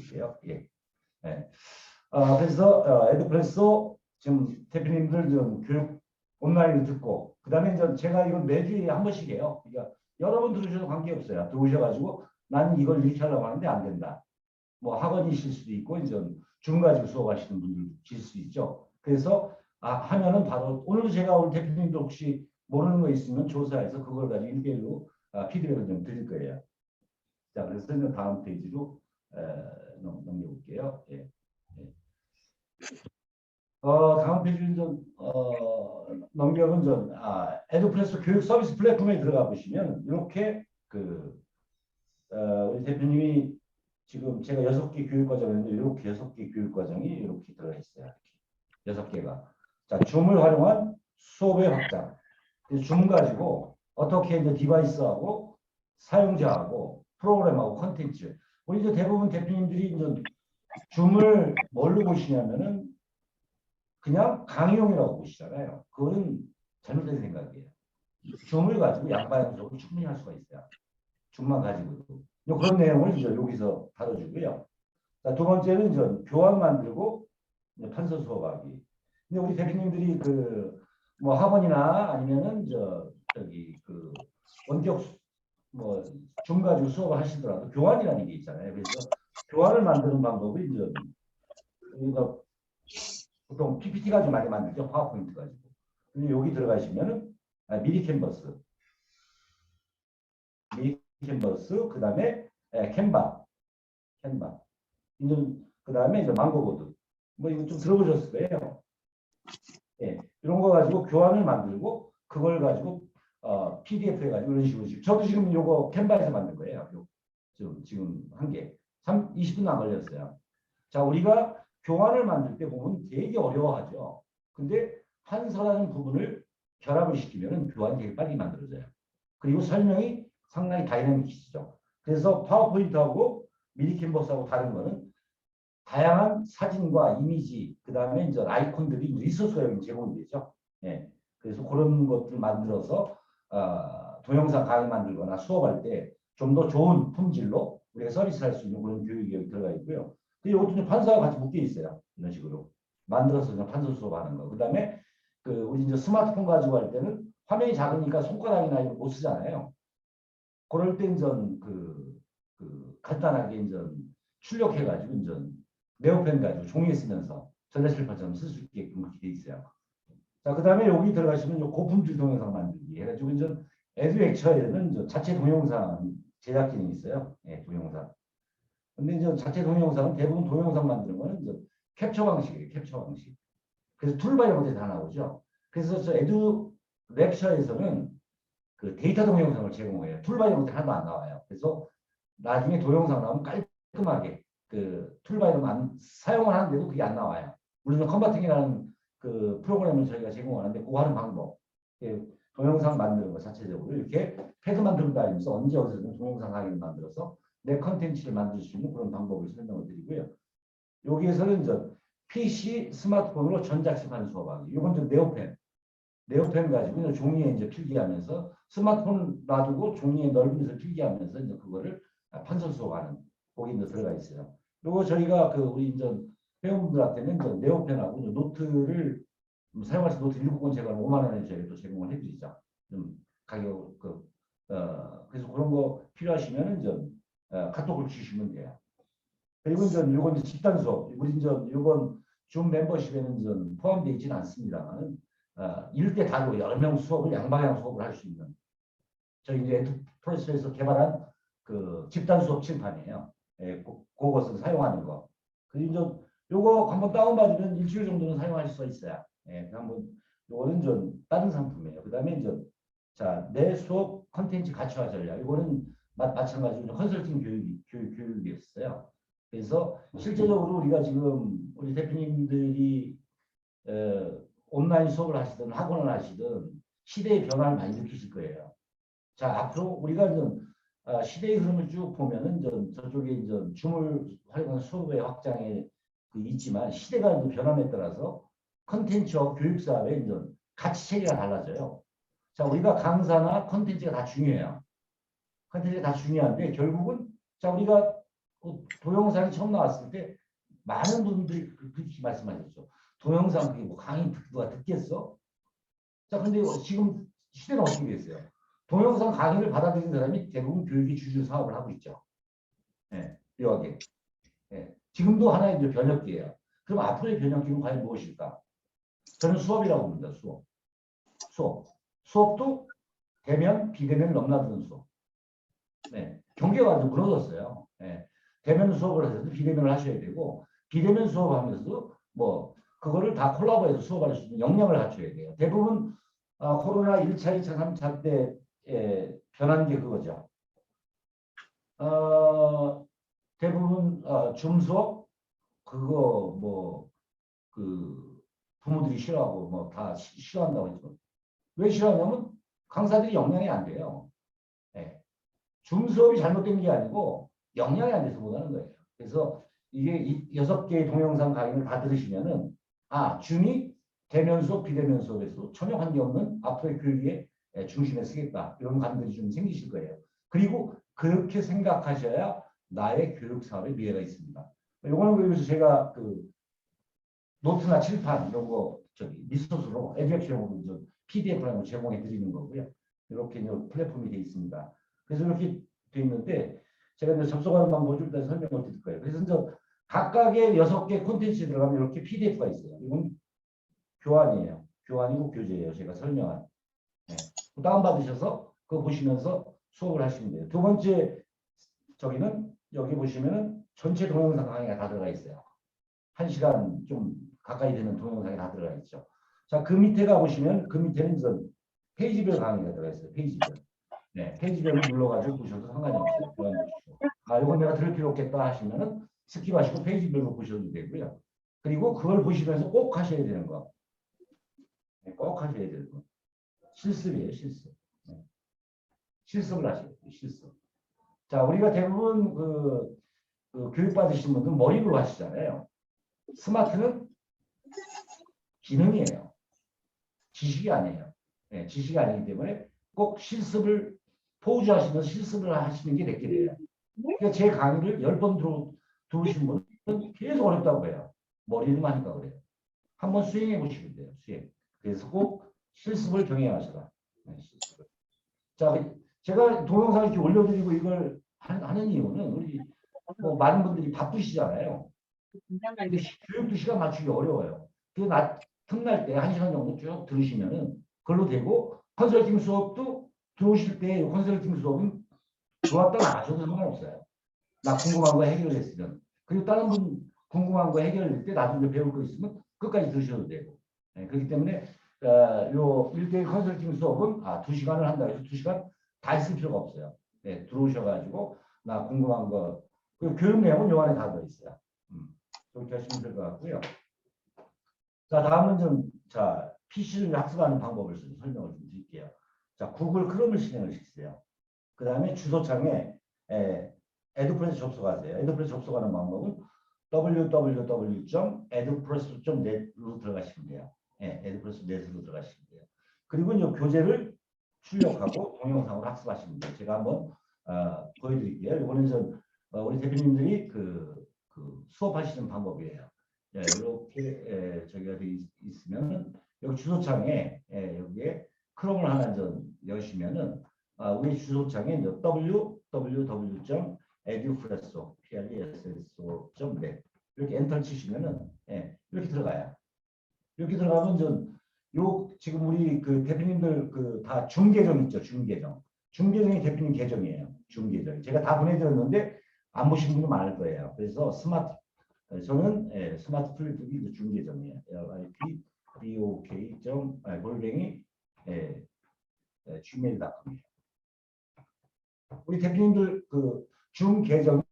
드릴게요. 예. 예. 아, 그래서 어, 에드프레소 지금 대표님들 좀 교육 온라인을 듣고 그다음에 이제 제가 이건 매주에 한 번씩 해요. 그러니까 여러 번 들으셔도 관계없어요. 들어오셔가지고 나는 이걸 이렇게 하려고 하는데 안 된다. 뭐 학원이실 수도 있고 이제 줌 가지고 수업하시는 분들 계실 수 있죠. 그래서 아, 하면은 바로 오늘도 제가 오늘 대표님들 혹시 모르는 거 있으면 조사해서 그걸 가지고 일대일로 아, 피드백을 좀 드릴 거예요. 자, 그래서 이제 다음 페이지로 에, 넘, 넘겨볼게요. 예. 예. 어, 다음 페이지는 좀 어, 넘겨본 좀 아, 에듀프레스 교육 서비스 플랫폼에 들어가 보시면 이렇게 그 어, 우리 대표님이 지금 제가 여섯 개 교육 과정인데 이렇게 여섯 개 교육 과정이 이렇게 들어 있어요. 이렇게. 여섯 개가. 자, 줌을 활용한 수업의 확장. 줌 가지고 어떻게 이제 디바이스하고 사용자하고 프로그램하고 컨텐츠. 우리 이제 대부분 대표님들이 이제 줌을 뭘로 보시냐면은 그냥 강의용이라고 보시잖아요. 그거는 잘못된 생각이에요. 줌을 가지고 양방향적으로 충분히 할 수가 있어요. 줌만 가지고도. 요 그런 내용을 이제 여기서 다뤄주고요. 자, 두 번째는 이제 교환 만들고 이제 판서 수업하기. 근데 우리 대표님들이 그 뭐 학원이나 아니면은 저 저기 그 원격 뭐줌 가지고 수업을 하시더라도 교환이라는 게 있잖아요. 그래서 교환을 만드는 방법이 이제 우리가 보통 PPT 가지고 많이 만들죠. 파워포인트 가지고. 근데 여기 들어가시면은 아, 미리 캔버스, 미리 캔버스, 그 다음에 캔바, 캔바. 이제 그 다음에 이제 망고보드. 뭐 이거 좀 들어보셨을 거예요. 예, 이런 거 가지고 교환을 만들고 그걸 가지고 어, PDF 해가지고 이런 식으로 지금 저도 지금 요거 캔바에서 만든 거예요. 요, 지금 지금 한 개, 3 20분 안 걸렸어요. 자, 우리가 교환을 만들 때 보면 되게 어려워하죠. 근데 판서라는 부분을 결합을 시키면 교환이 되게 빨리 만들어져요. 그리고 설명이 상당히 다이내믹이시죠. 그래서 파워포인트하고 미리 캔버스하고 다른 거는 다양한 사진과 이미지, 그 다음에 이제 아이콘들이 리소스가 제공이 되죠. 예. 그래서 그런 것들 만들어서 어, 동영상 강의 만들거나 수업할 때 좀 더 좋은 품질로 우리가 서비스할 수 있는 그런 교육이 들어가 있고요. 그 이것도 이제 판사와 같이 묶여 있어요. 이런 식으로 만들어서 그냥 판서 수업하는 거. 그다음에 그 우리 이제 스마트폰 가지고 할 때는 화면이 작으니까 손가락이나 이거 못 쓰잖아요. 그럴 땐전그그 간단하게 이제 출력해가지고 이제 네오펜 가지고 종이에 쓰면서 전자칠판처럼 쓸 수 있게끔 그렇게 돼 있어요. 자, 그 다음에 여기 들어가시면 요 고품질 동영상 만들기 해가지고 이제 에듀액처에는 자체 동영상 제작 기능이 있어요. 예, 동영상. 근데 이제 자체 동영상은 대부분 동영상 만드는 거는 이제 캡처 방식이에요. 캡처 방식. 그래서 툴바 이런 것들이 다 나오죠. 그래서 저 에듀 렉처에서는 그 데이터 동영상을 제공해요. 툴바 이런 것들이 하나도 안 나와요. 그래서 나중에 동영상 나오면 깔끔하게 그 툴바 이런 거안 사용을 하는데도 그게 안 나와요. 물론 컨버팅이라는 그 프로그램을 저희가 제공하는데 그거 하는 방법. 예, 동영상 만드는 거 자체적으로 이렇게 패드 만들고 다니면서 언제 어디서든 동영상 강의를 만들어서 내 컨텐츠를 만들 수 있는 그런 방법을 설명을 드리고요. 여기에서는 이제 PC 스마트폰으로 전자책판 수업하기. 이건 좀 네오펜. 네오펜 가지고 종이에 이제 필기하면서 스마트폰 놔두고 종이에 넓으면서 필기하면서 이제 그거를 판서 수업하는 거기 이제 들어가 있어요. 그리고 저희가 그 우리 이제 회원분들한테는 이제 네오펜하고 노트를 있는 노트 7권 제가 5만 원에 저희 또 제공을 해드리죠. 좀 가격 그 어, 그래서 그런 거 필요하시면은 좀 어, 카톡을 주시면 돼요. 그리고 이건 이제 집단 수업, 우리 이제 이번 줌 멤버십에는 좀 포함되어 있지는 않습니다만, 어, 때 다르고 여러 명 수업을 양방향 수업을 할 수 있는 저희 이제 엔터프레스에서 개발한 그 집단 수업 칠판이에요. 예, 그, 그것을 사용하는 거. 그리고 요거 한번 다운받으면 일주일 정도는 사용할 수 있어요. 예, 그 한번 요거는 좀 다른 상품이에요. 그 다음에 이제 자, 내 수업 컨텐츠 가치화 전략. 이거는 마, 마찬가지로 컨설팅 교육, 교육, 교육이었어요. 그래서 실제적으로 우리가 지금 우리 대표님들이 어, 온라인 수업을 하시든 학원을 하시든 시대의 변화를 많이 느끼실 거예요. 자, 앞으로 우리가 좀 어, 시대의 흐름을 쭉 보면은 좀 저쪽에 이제 줌을 활용한 수업의 확장에 그 있지만 시대가 변함에 따라서 컨텐츠와 교육 사업의 이제 가치 체계가 달라져요. 자, 우리가 강사나 컨텐츠가 다 중요해요. 컨텐츠가 다 중요한데 결국은 자 우리가 그 동영상이 처음 나왔을 때 많은 분들이 그- 그렇게 말씀하셨죠. 동영상 그게 뭐 강의 듣- 누가 듣겠어? 자, 근데 지금 시대는 어떻게 됐어요? 동영상 강의를 받아들인 사람이 대부분 교육의 주주 사업을 하고 있죠. 예, 묘하게. 예, 지금도 하나의 변혁기예요. 그럼 앞으로의 변혁기는 과연 무엇일까? 저는 수업이라고 봅니다. 수업. 수업. 수업도 대면, 비대면 넘나드는 수업. 네, 경계가 완전 무너졌어요. 예, 대면 수업을 해서도 비대면을 하셔야 되고 비대면 수업하면서도 뭐 그거를 다 콜라보해서 수업할 수 있는 역량을 갖춰야 돼요. 대부분 아, 코로나 1차, 2차, 3차 때 예, 변한 게 그거죠. 어, 대부분 어, 줌 수업 그거 뭐 그 부모들이 싫어하고 뭐 다 싫어한다고 했죠. 왜 싫어하냐면 강사들이 역량이 안 돼요. 예. 줌 수업이 잘못된 게 아니고 역량이 안 돼서 못하는 거예요. 그래서 이게 이 여섯 개의 동영상 강의를 다 들으시면은 아 줌이 대면 수업, 비대면 수업에서 전혀 관계없는 앞으로의 교육의 예, 중심에 쓰겠다 이런 감들이 좀 생기실 거예요. 그리고 그렇게 생각하셔야 나의 교육 사업에 미래가 있습니다. 요거는 그래서 제가 그 노트나 칠판 이런 거 저기 리소스로 에듀엑션으로 좀 PDF로 제공해 드리는 거고요. 이렇게 플랫폼이 되어 있습니다. 그래서 이렇게 되어 있는데 제가 이제 접속하는 방법을 좀 이따 설명을 드릴 거예요. 그래서 이제 각각의 여섯 개 콘텐츠 들어가면 이렇게 PDF가 있어요. 이건 교환이에요. 교환이고 교재예요. 제가 설명한. 네. 다운받으셔서 그거 보시면서 수업을 하시면 돼요. 두 번째 저기는 여기 보시면은 전체 동영상 강의가 다 들어가 있어요. 한 시간 좀 가까이 되는 동영상이 다 들어가 있죠. 자, 그 밑에 가 보시면 그 밑에는 이제 페이지별 강의가 들어가 있어요. 페이지별. 네, 페이지별을 눌러가지고 보셔도 상관이 없어요. 보시고. 아, 이건 내가 들을 필요 없겠다 하시면은 스킵하시고 페이지별로 보셔도 되고요. 그리고 그걸 보시면서 꼭 하셔야 되는 거. 네, 꼭 하셔야 되는 거. 실습이에요, 실습. 네. 실습을 하셔야 돼요, 실습. 자, 우리가 대부분 그, 그 교육 받으신 분들은 머리로 하시잖아요. 스마트는 기능이에요. 지식이 아니에요. 네, 지식이 아니기 때문에 꼭 실습을 포즈 하시면서 실습을 하시는 게 되게 돼요. 그러니까 제 강의를 열 번 들어, 들으신 분은 계속 어렵다고 해요. 머리로만 하니까 그래요. 한번 수행해 보시면 돼요. 수행. 그래서 꼭 실습을 병행하셔라. 네, 실습을. 자, 제가 동영상 이렇게 올려드리고 이걸 하- 하는 이유는 우리 뭐 많은 분들이 바쁘시잖아요. 근데 시- 교육도 시간 맞추기 어려워요. 그 낮, 틈날 때 한 시간 정도 쭉 들으시면은 그걸로 되고 컨설팅 수업도 들어오실 때 컨설팅 수업은 좋았다 나셔도 상관없어요. 나 궁금한 거 해결했으면 그리고 다른 분 궁금한 거 해결할 때 나중에 배울 거 있으면 끝까지 들으셔도 되고 네, 그렇기 때문에 어, 요 1대1 컨설팅 수업은 아, 2시간을 한다 해서 2시간 다 있을 필요가 없어요. 네, 들어오셔가지고 나 궁금한 거 그리고 교육 내용은 요 안에 다 들어있어요. 음, 그렇게 하시면 될 것 같고요. 자, 다음은 좀, 자, PC를 학습하는 방법을 좀 설명을 좀 드릴게요. 자, 구글 크롬을 실행을 시키세요. 그 다음에 주소창에 에, 에드프레스 접속하세요. 에드프레스 접속하는 방법은 www.edpress.net로 들어가시면 돼요. 예, 에드프레스 넷으로 들어가시면 돼요. 그리고 이제 교재를 출력하고 동영상으로 학습하시면 돼요. 제가 한번 어, 보여드릴게요. 이거는 좀 어, 우리 대표님들이 그, 그 수업하시는 방법이에요. 예, 이렇게 예, 저기가 돼 있- 있으면은 여기 주소창에 예, 여기에 크롬을 하나 좀 여시면은 아, 우리 주소창에 presso.net 이렇게 엔터 치시면은 예, 이렇게 들어가요. 이렇게 들어가면 좀 요 지금 우리 그 대표님들 그 다 중계정 있죠 중계정. 중계정이 대표님 계정이에요 중계정 제가 다 보내드렸는데 안 보신 분은 많을 거예요. 그래서 스마트 어, 저는 예, 스마트 플랫폼이 그 중계정이에요. LIP BOK 점 아, 골뱅이 예, 예, gmail.com이에요. 우리 대표님들 그 중계정이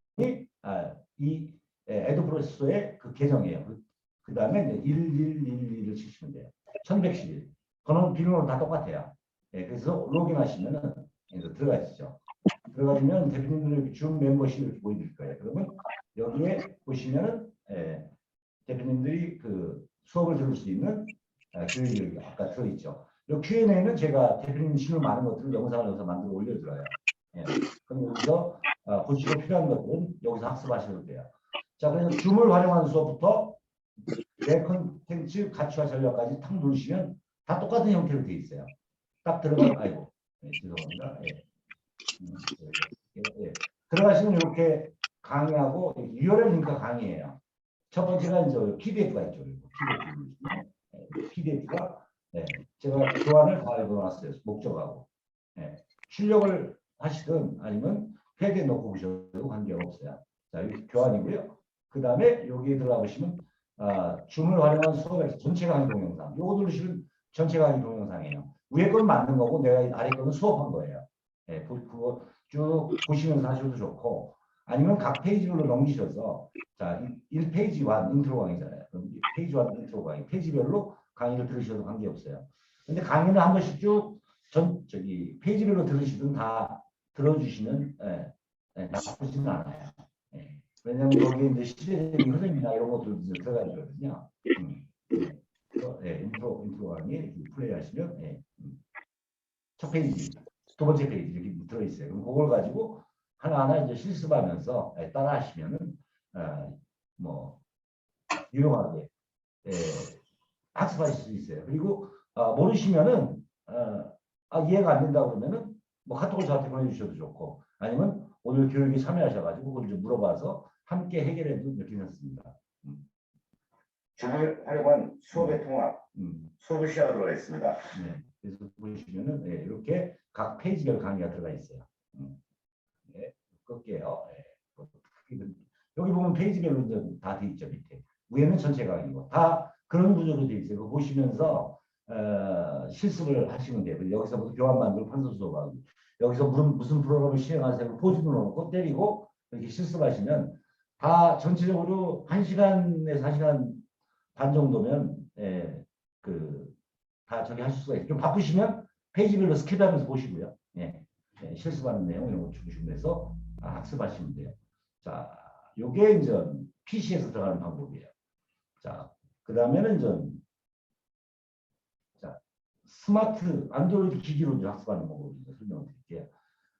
아, 이 예, 에드프레소의 그 계정이에요. 그, 그 다음에 1111을 치시면 돼요 1111. 그거는 비밀번호 다 똑같아요. 예, 그래서 로그인하시면은 이제 들어가시죠. 들어가시면 대표님들 줌 멤버십 이렇게 보여드릴 거예요. 그러면 여기에 보시면은 예, 대표님들이 그 수업을 들을 수 있는 아, 교육이 아까 들어있죠. 이 Q&A는 제가 대표님 질문 많은 것들을 영상을 넣어서 만들어 올려드려요. 예. 그럼 여기서 아, 보시고 필요한 것들은 여기서 학습하셔도 돼요. 자, 그래서 줌을 활용하는 수업부터 내 컨텐츠 가치화 전략까지 탁 누르시면 다 똑같은 형태로 되어 있어요. 딱 들어가, 아이고, 네, 죄송합니다. 예. 음, 예, 예. 들어가시면 이렇게 강의하고 URL 링크가 강의예요. 첫 번째가 이제 PDF가 있죠. PDF. PDF가 네, 제가 교환을 다 해놓았어요. 목적하고. 네, 출력을 하시든 아니면 패드에 넣고 보셔도 관계없어요. 자, 여기 교환이고요. 그 다음에 여기에 들어가 보시면 아, 줌을 활용한 수업에서 전체 강의 동영상. 요거 누르시면 전체 강의 동영상이에요. 위에 건 만든 거고 내가 아래 거는 수업한 거예요. 네, 그- 그거 쭉 보시면서 하셔도 좋고 아니면 각 페이지별로 넘기셔서 자, 1페이지 1 인트로 강의잖아요. 그럼 페이지 1 인트로 강의 페이지별로 강의를 들으셔도 관계없어요. 근데 강의는 한 번씩 쭉 전 저기 페이지별로 들으시든 다 들어주시면 예, 예, 나쁘지는 않아요. 예. 왜냐하면 여기 이제 시대적인 흐름이나 이런 것도 이제 들어가야 되거든요. 음, 예. 그래서, 예, 인트로 인트로 강의 이렇게 플레이하시면 예, 음. 첫 페이지, 두 번째 페이지 이렇게 들어 있어요. 그럼 그걸 가지고 하나하나 이제 실습하면서 예, 따라 하시면은 아, 뭐 유용하게 예, 학습하실 수 있어요. 그리고 아, 모르시면은 아, 아, 이해가 안 된다 그러면은 뭐 카톡을 저한테 보내주셔도 좋고 아니면 오늘 교육에 참여하셔가지고 그걸 좀 물어봐서 함께 해결해도 괜찮습니다. 줌을 활용한 수업의 통합, 음, 수업을 시작하도록 하겠습니다. 네. 그래서 보시면은 예, 이렇게 각 페이지별 강의가 들어가 있어요. 음. 네, 끌게요. 예. 여기 보면 페이지별로 이제 다돼 있죠 밑에. 위에는 전체 강의고 다 그런 구조로 돼 있어요. 그거 보시면서 어, 실습을 하시면 돼요. 여기서부터 교환 만들고 판서 수업하고 여기서 무슨 무슨 프로그램을 시행하세요. 포즈 눌러놓고 때리고 이렇게 실습하시면 다 전체적으로 1시간에서 1시간 반 정도면 예, 그다 저기 하실 수가 있어요. 좀 바쁘시면 페이지별로 스킵하면서 보시고요. 예, 예, 실습하는 내용 이런 거 주시면 아, 학습하시면 돼요. 자, 요게 이제 PC에서 들어가는 방법이에요. 자, 그 다음에는 좀 자, 스마트 안드로이드 기기로 이제 학습하는 방법을 이제 설명드릴게요.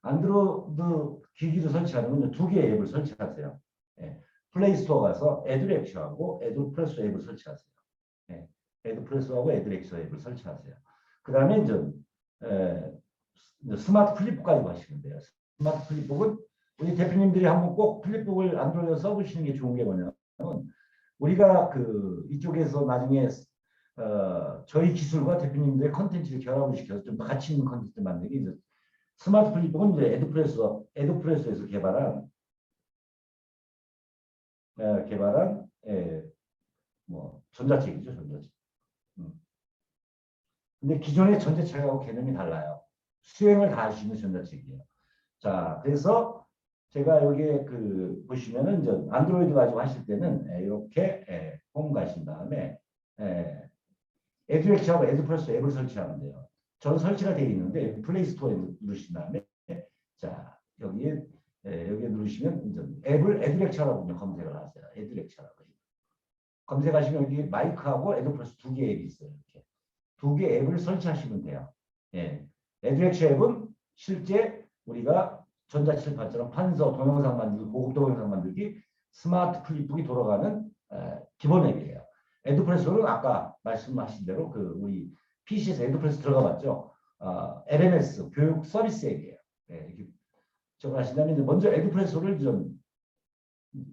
안드로이드 기기를 설치하는 건두 개의 앱을 설치하세요. 예, 플레이스토어 가서 에드렉셔하고 에드프레소 앱을 설치하세요. 예, 에드프레소하고 에드렉셔 앱을 설치하세요. 그 다음에 이제 에, 이제 스마트 플립북까지 하시면 돼요. 스마트 플립북은 우리 대표님들이 한번 꼭 플립북을 안드로이드 써보시는 게 좋은 게 뭐냐면 우리가 그 이쪽에서 나중에 어, 저희 기술과 대표님들의 컨텐츠를 결합을 시켜서 좀더 가치 있는 컨텐츠 만들기 스마트 플립북은 이제 에드프레소 에드프레소에서 개발한 에, 개발한 에, 뭐 전자책이죠 전자책. 음. 근데 기존의 전자책하고 개념이 달라요. 수행을 다 할 수 있는 전자책이에요. 자, 그래서 제가 여기에 그 보시면은 이제 안드로이드 가지고 하실 때는 에, 이렇게 에, 홈 가신 다음에 에, 에듀엑시하고 에듀 플러스 앱을 설치하면 돼요. 저는 설치가 되어 있는데 플레이 스토어에 누르신 다음에 자 여기에 에, 여기에 누르시면 이제 앱을 에듀렉처라고 검색을 하세요. 에듀렉처라고 검색하시면 여기 마이크하고 에듀플러스 두 개 앱이 있어요. 이렇게 두 개 앱을 설치하시면 돼요. 예, 에듀렉처 앱은 실제 우리가 전자칠판처럼 판서, 동영상 만들기, 고급 동영상 만들기, 스마트 플립북이 돌아가는 에, 기본 앱이에요. 에듀프레소는 아까 말씀하신 대로 그 우리 PC에서 에듀프레소 들어가 봤죠. 어, LMS 교육 서비스 앱이에요. 예, 이렇게 저거 하신다면 먼저 에듀프레소를 좀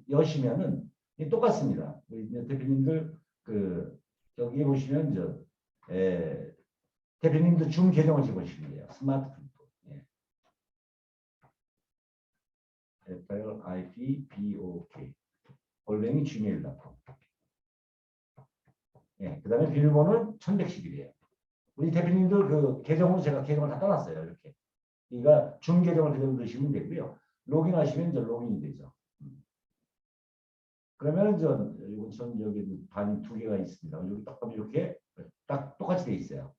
여시면은 이 똑같습니다. 대표님들 그 여기 보시면 저 에, 대표님들 줌 계정을 집어주시면 돼요. 스마트 플립북. 예. F I P B O K 골뱅이 gmail.com 예, 그 다음에 비밀번호는 1111이에요. 우리 대표님들 그 계정으로 제가 계정을 다 떠났어요. 이렇게. 그러니까 줌 계정을 그대로 넣으시면 되고요. 로그인하시면 이제 로그인이 되죠. 음. 그러면은 저, 이거 전 여기 반이 두 개가 있습니다. 여기 딱 보면 이렇게 딱 똑같이 돼 있어요.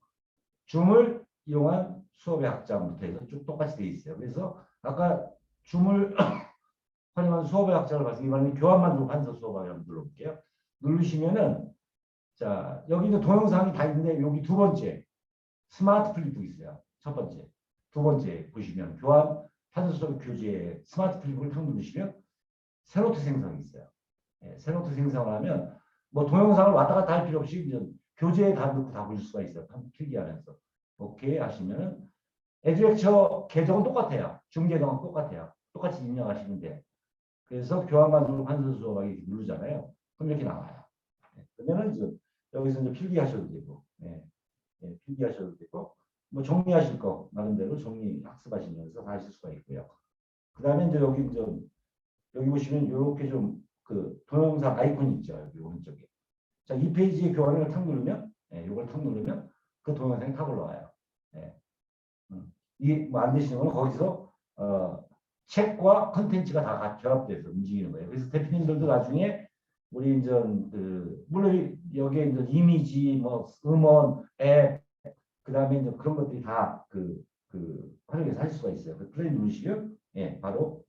줌을 이용한 수업의 학장부터 해서 쭉 똑같이 돼 있어요. 그래서 아까 줌을 활용한 수업의 학장을 봤을 때 이번에 교환만 두고 판서 수업을 한번 눌러볼게요. 누르시면은 자 여기 있는 동영상이 다 있는데 여기 두 번째 스마트 플립북 있어요. 첫 번째, 두 번째 보시면 교환 수업 교재에 스마트 필름을 탁 누르시면 새노트 생성이 있어요. 예, 새노트 생성을 하면 뭐 동영상을 왔다 갔다 할 필요 없이 그냥 교재에 다 넣고 다볼 수가 있어요. 한 필기하면서 오케이 하시면은 에듀렉처 계정은 똑같아요. 줌 계정은 똑같아요. 똑같이 입력하시면 돼. 그래서 교환반으로 판서 수업하기 이렇게 누르잖아요. 그럼 이렇게 나와요. 예, 그러면은 여기서 이제 필기하셔도 되고, 예, 예, 필기하셔도 되고, 뭐 정리하실 거 나름대로 정리 학습하시면서 다 하실 수가 있고요. 그 다음에 이제 여기 이제 여기 보시면 이렇게 좀 그 동영상 아이콘이 있죠. 여기 오른쪽에. 자, 이 페이지에 교환을 탁 누르면, 예, 이걸 탁 누르면 그 동영상이 탁 올라와요. 예. 음, 이뭐안 되시는 건 거기서 어, 책과 컨텐츠가 다 결합돼서 움직이는 거예요. 그래서 대표님들도 나중에 우리 이제 그 물론 여기에 이제 이미지, 뭐 음원, 앱, 그 다음에 이제 그런 것들이 다 그그 활용해서 할 수가 있어요. 그 플레이 누르시면 예 바로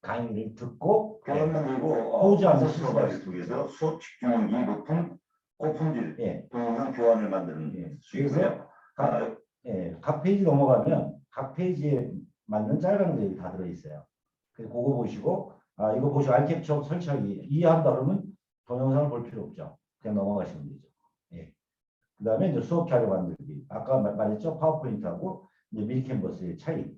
강의를 듣고 예, 교원은 그리고 어, 호주 안에서 수업하기 실습할 수 속에서 수업 집중력이 높은 고품질 예, 동영상 교환을 만드는 예. 수 있고요. 각, 아, 예, 각 페이지 넘어가면 각 페이지에 맞는 짤방들이 다 들어있어요. 그래서 그거 보시고 아 이거 보시고 알캡처 설치하기 이해한다 그러면 동영상을 볼 필요 없죠. 그냥 넘어가시면 되죠. 예. 그 다음에 이제 수업 자료 만들기. 아까 말- 말했죠. 파워포인트하고 이제 밀캔버스의 차이.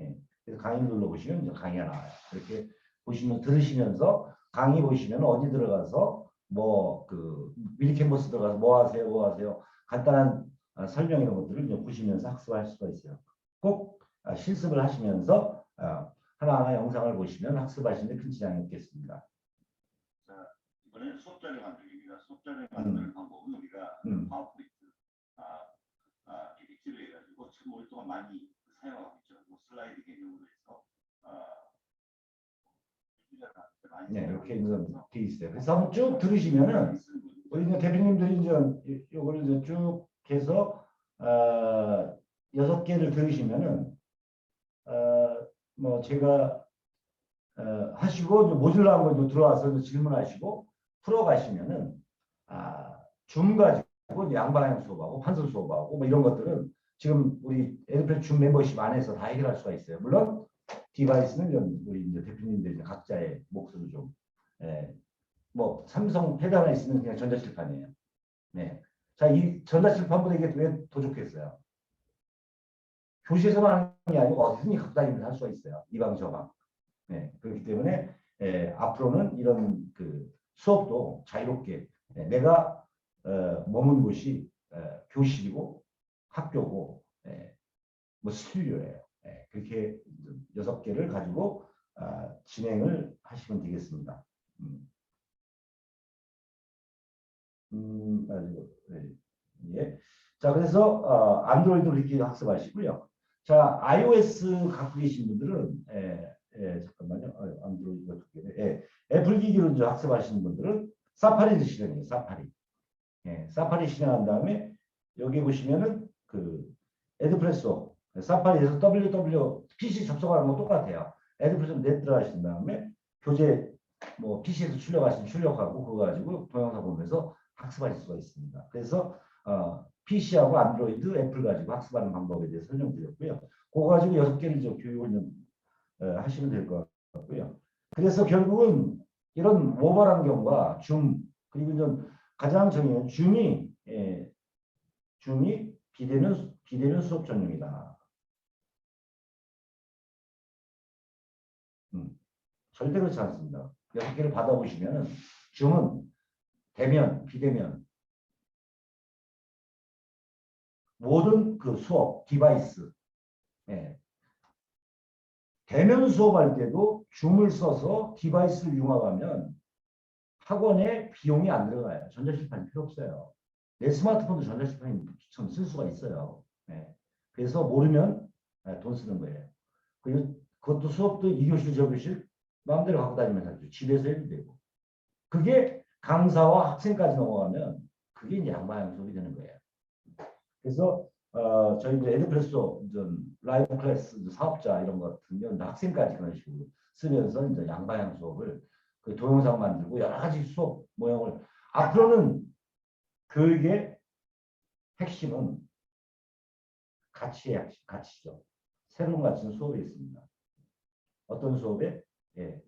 예. 그래서 강의 눌러보시면 이제 강의가 나와요. 이렇게 보시면 들으시면서 강의 보시면 어디 들어가서 뭐 그 밀캔버스 들어가서 뭐 하세요, 뭐 하세요. 간단한 아, 설명 이런 것들을 이제 보시면서 학습할 수가 있어요. 꼭 아, 실습을 하시면서 아, 하나하나 영상을 보시면 학습하시는 데 큰 지장이 없겠습니다. 이번에 수업 자료 만들기입니다. 수업 자료 만드는 방법은 우리가 음. 파워포인트, 아, 아, PPT로 해가지고 참 오랫동안 많이 사용하고 있죠. 뭐 슬라이드 개념으로 해서 아, 유저들한테 많 이렇게 이제 돼 있어요. 그래서 한번 쭉 들으시면은 우리 이제 대표님들이 이제 요거를 이제 쭉 해서 어, 여섯 개를 들으시면은 어, 뭐 제가 어, 하시고 거 이제 들어와서 질문하시고 풀어가시면은 아, 줌 가지고 양방향 수업하고 판서 수업하고 뭐 이런 것들은 지금 우리 에듀플 줌 멤버십 안에서 다 해결할 수가 있어요. 물론 디바이스는 좀 우리 이제 대표님들 이제 각자의 몫으로 좀 예, 뭐 삼성 하나 있으면 그냥 전자칠판이에요. 네. 자, 이 전자칠판보다 이게 왜 더 좋겠어요? 교실에서만 하는 게 아니고 어디든지 갖고 다니면서 할 수가 있어요. 이 방, 저 방. 네. 그렇기 때문에 예, 앞으로는 이런 그 수업도 자유롭게 예, 내가 어, 머문 곳이 어, 교실이고 학교고 예, 뭐 스튜디오예요. 예, 그렇게 여섯 개를 가지고 아, 진행을 하시면 되겠습니다. 음. 음, 네. 예. 자, 그래서 어, 안드로이드 그렇게 학습하시고요. 자, iOS 갖고 계신 분들은 예, 예, 잠깐만요. 어, 안드로이드가 두 개네. 예, 애플 기기로 이제 학습하시는 분들은 사파리를 실행해요. 사파리. 예, 사파리 실행한 다음에 여기 보시면은 그 에드프레소 사파리에서 ww PC 접속하는 거 똑같아요. 에드프레소 넷 들어가신 다음에 교재 뭐 PC에서 출력하시면 출력하고 그거 가지고 동영상 보면서 학습하실 수가 있습니다. 그래서 어, PC하고 안드로이드, 애플 가지고 학습하는 방법에 대해서 설명드렸고요. 그거 가지고 여섯 개를 저 교육을 좀 어, 하시면 될 것 같고요. 그래서 결국은 이런 모바일 환경과 줌 그리고 좀 가장 중요한 줌이 예, 줌이 비대면 수- 비대면 수업 전용이다. 음, 절대 그렇지 않습니다. 여섯 개를 받아보시면은 줌은 대면, 비대면 모든 그 수업 디바이스 예. 대면 수업할 때도 줌을 써서 디바이스를 융합하면 학원에 비용이 안 들어가요. 전자실판이 필요 없어요. 내 스마트폰도 전자실판이 좀쓸 수가 있어요. 예. 그래서 모르면 예, 돈 쓰는 거예요. 그리고 그것도 수업도 이교실 저교실 마음대로 갖고 다니면서 하죠. 집에서 해도 되고. 그게 강사와 학생까지 넘어가면 그게 이제 양방향 수업이 되는 거예요. 그래서 어, 저희 이제 에드프레소 라이브 클래스 사업자 이런 것 같은 경우는 학생까지 그런 식으로 쓰면서 이제 양방향 수업을 그 동영상 만들고 여러 가지 수업 모형을 앞으로는 교육의 핵심은 가치의 핵심, 가치죠. 새로운 가치는 수업에 있습니다. 어떤 수업에? 예.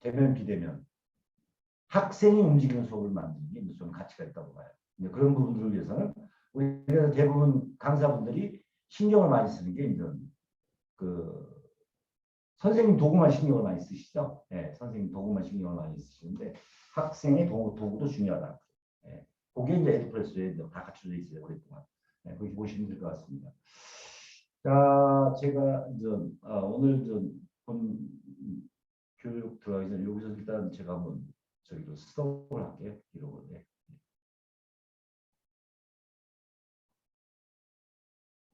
대면 비대면 학생이 움직이는 수업을 만드는 게 좀 가치가 있다고 봐요. 이제 그런 부분들을 위해서는 우리가 대부분 강사분들이 신경을 많이 쓰는 게 이제 그 선생님 도구만 신경을 많이 쓰시죠. 예, 선생님 도구만 신경을 많이 쓰시는데 학생의 도구, 도구도 중요하다. 예, 그게 이제 에듀프레스에 이제 다 갖춰져 있어요 오랫동안. 예, 그렇게 보시면 될 것 같습니다. 자, 제가 이제 아, 오늘 본 교육 들어가기 전에 여기서 일단 제가 한번 저기로 스톱을 할게요. 기록을. 예.